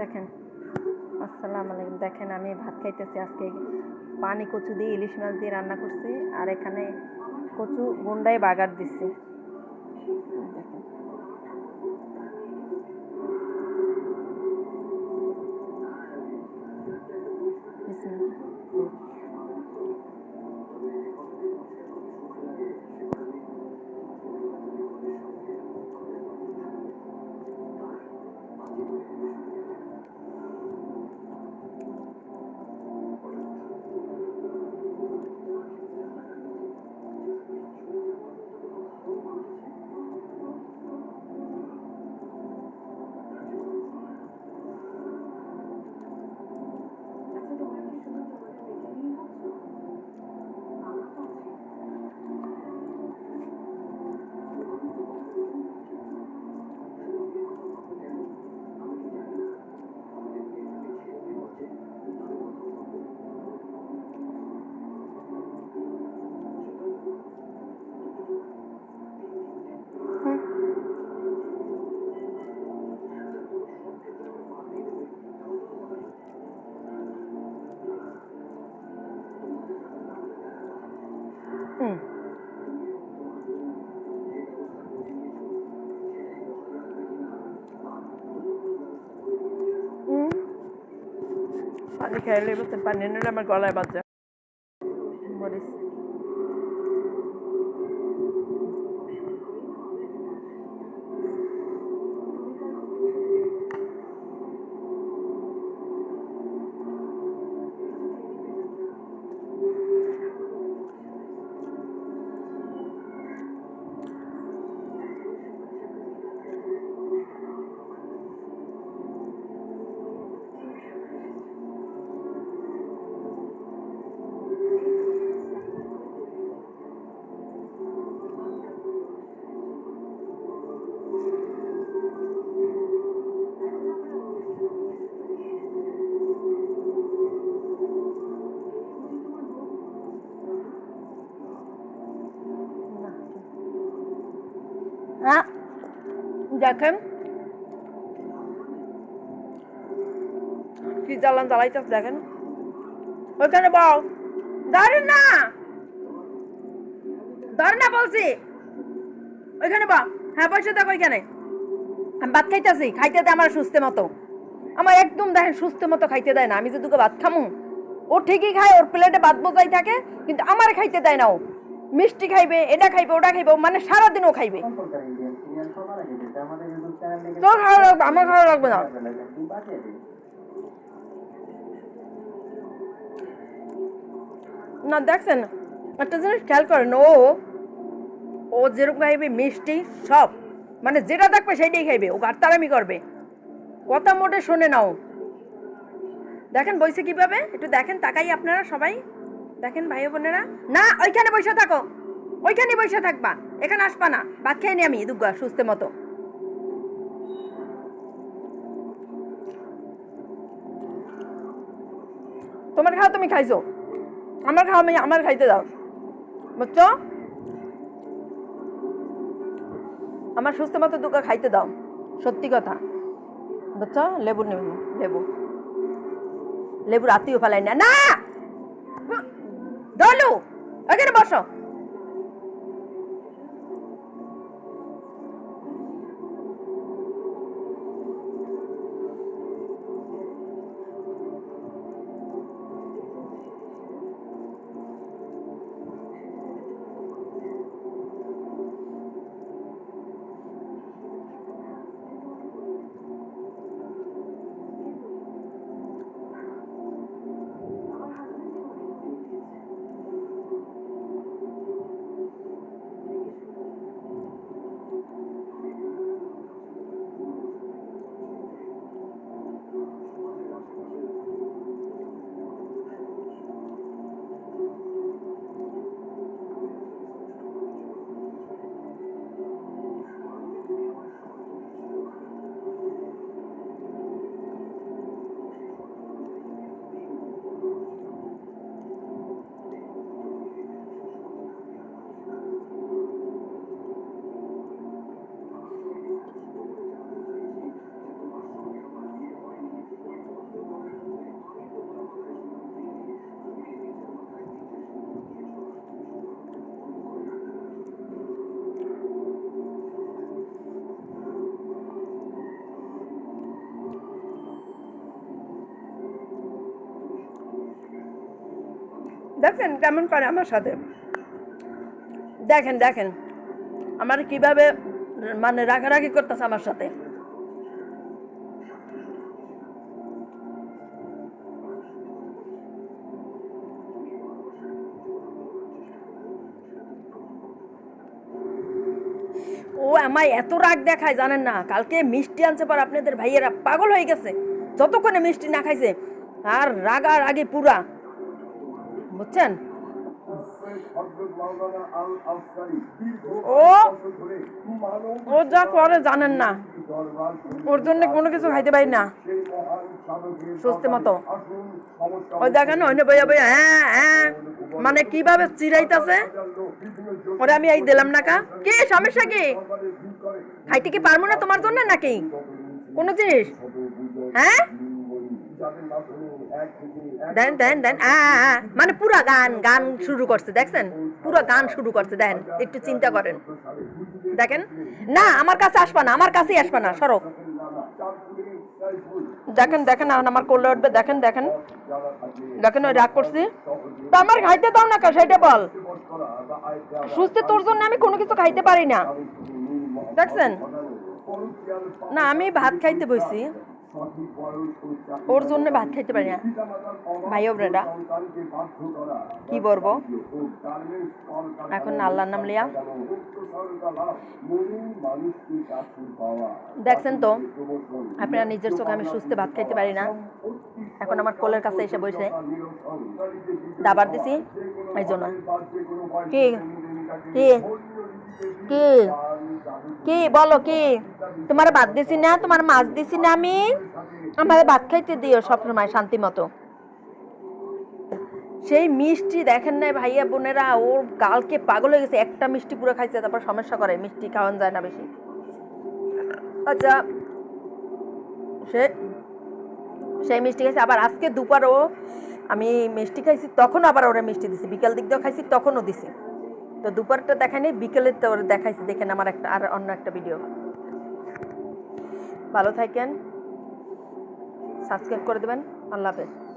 দেখেন, আসসালাম আলাইকুম। দেখেন, আমি ভাত খাইতেছি আজকে। পানি কচু দিয়ে ইলিশ মাছ দিয়ে রান্না করছি, আর এখানে কচু গুন্ডায় বাগার দিছি। দেখেন। পানি খাইলে বলতে পানি নিলে আমার গলায় বাজে। দেখেন কি জ্বালান জ্বালাইতেছ দেখেন ওইখানে বল ধরেন না ধর না বলছি ওইখানে বা হ্যাঁ বসে থাকো ওইখানে আমি ভাত খাইতেছি খাইতে দেয় আমার সুস্থ মতো আমার একদম দেখেন সুস্থ মতো খাইতে দেয় না আমি যে দুটো ভাত খামু ও ঠিকই খায় ওর প্লেটে ভাত বোঝাই থাকে কিন্তু আমার খাইতে দেয় না ও মিষ্টি খাইবে, এটা খাইবে, ওটা খাইবে মানে সারাদিন ও খাইবে। তোর খাওয়া লাগবে, আমার খাওয়া লাগবে না। না, দেখছেন, একটা জিনিস খেয়াল করেন, ও ও যেরকম খাইবে, মিষ্টি, সব। মানে যেটা থাকবে সেটাই খাইবে, ও গাড়তারামি করবে। কথা মোটে শোনে নাও দেখেন, বইছে কীভাবে? একটু দেখেন, তাকাই আপনারা সবাই। দেখেন ভাই বোনেরা। না, ওইখানে বসে থাকো। ওইখানে বসে থাকবা। এখানে আসবা না। ভাত খেয়ে নি আমি দুর্গা সুস্থ মতো। তোমার খাওয়া তুমি খাইছো। আমার খাওয়া আমি আমার খাইতে দাও। বুঝছ? আমার সুস্থ মতো দুকা খাইতে দাও। সত্যি কথা। বুঝছ? লেবু নেব লেবু। লেবু রাতিও ফেলাই না। না! আসো দেখেন কেমন করে আমার সাথে। দেখেন দেখেন। আমার কীভাবে মানে রাগারাগি করতেছে আমার সাথে। ও আমায় এত রাগ দেখায়, জানেন না? কালকে মিষ্টি আনছে পর আপনাদের ভাইয়েরা পাগল হয়ে গেছে। যতক্ষণে মিষ্টি না খাইছে, আর রাগা রাগে পুরা। বুঝছেন? ও ও যা করে জানেন না। ওর জন্য কোনো কিছু খাইতে পারি না। সুস্থ মতো। ওই দেখেন অন্য বইয়া বইয়া হ্যাঁ হ্যাঁ। মানে কীভাবে চিরাইতাছে ওরে আমি এই দিলাম না কা। কি, সমস্যা কি? খাইতে কি পারব না তোমার জন্য নাকি? কোনো জিনিস? হ্যাঁ? দেন দেন দেন। মানে পুরা গান গান শুরু করছে, দেখছেন? পুরো গান শুরু করছে, দেন। একটু চিন্তা করেন। দেখেন? না, আমার কাছে আসবা না, আমার কাছেই আসবা না, সরো। দেখেন দেখেন, আর আমার কোলে উঠবে, দেখেন দেখেন। দেখেন, ওই রাগ করছি। তো আমার খাইতে দাও না সেটা বল। সুস্থ, তোর জন্য আমি কোনো কিছু খাইতে পারি না। দেখছেন? না, আমি ভাত খাইতে বইছি। ওর জন্য ভাত খাইতে পারি না। ভাই ওবরেরা কি বলব? এখন আল্লাহর নাম লিয়া। দেখছেন তো, আপনারা নিজের চোখে আমি সুস্থ ভাত খাইতে পারি না। এখন আমার কোলের কাছে এসে বসে দাবার দিছি, এই জন্য। কি? কি? কি? কি বলো কি? তোমার ভাত দিছি না, তোমার মাছ দিছি না আমি। আমার ভাত খাইতে দিও সবসময় শান্তি মতো। সেই মিষ্টি দেখেন না ভাইয়া বোনেরা, ওর গালকে পাগল হয়ে গেছে, একটা মিষ্টি পুরো খাইছে, তারপর সমস্যা করে, মিষ্টি খাওয়ান যায় না বেশি। আচ্ছা সে, সেই মিষ্টি খাইছে, আবার আজকে দুপারও আমি মিষ্টি খাইছি তখন আবার ওরা মিষ্টি দিছি, বিকাল দিক দিয়েও খাইছি, তখনও দিছি। তো দুপুরটা দেখাইনি বিকেলের তো দেখাই দেখাইছি, দেখেন আমার একটা আর অন্য একটা ভিডিও ভালো থাকেন সাবস্ক্রাইব করে দেবেন, আল্লাহ হাফেজ।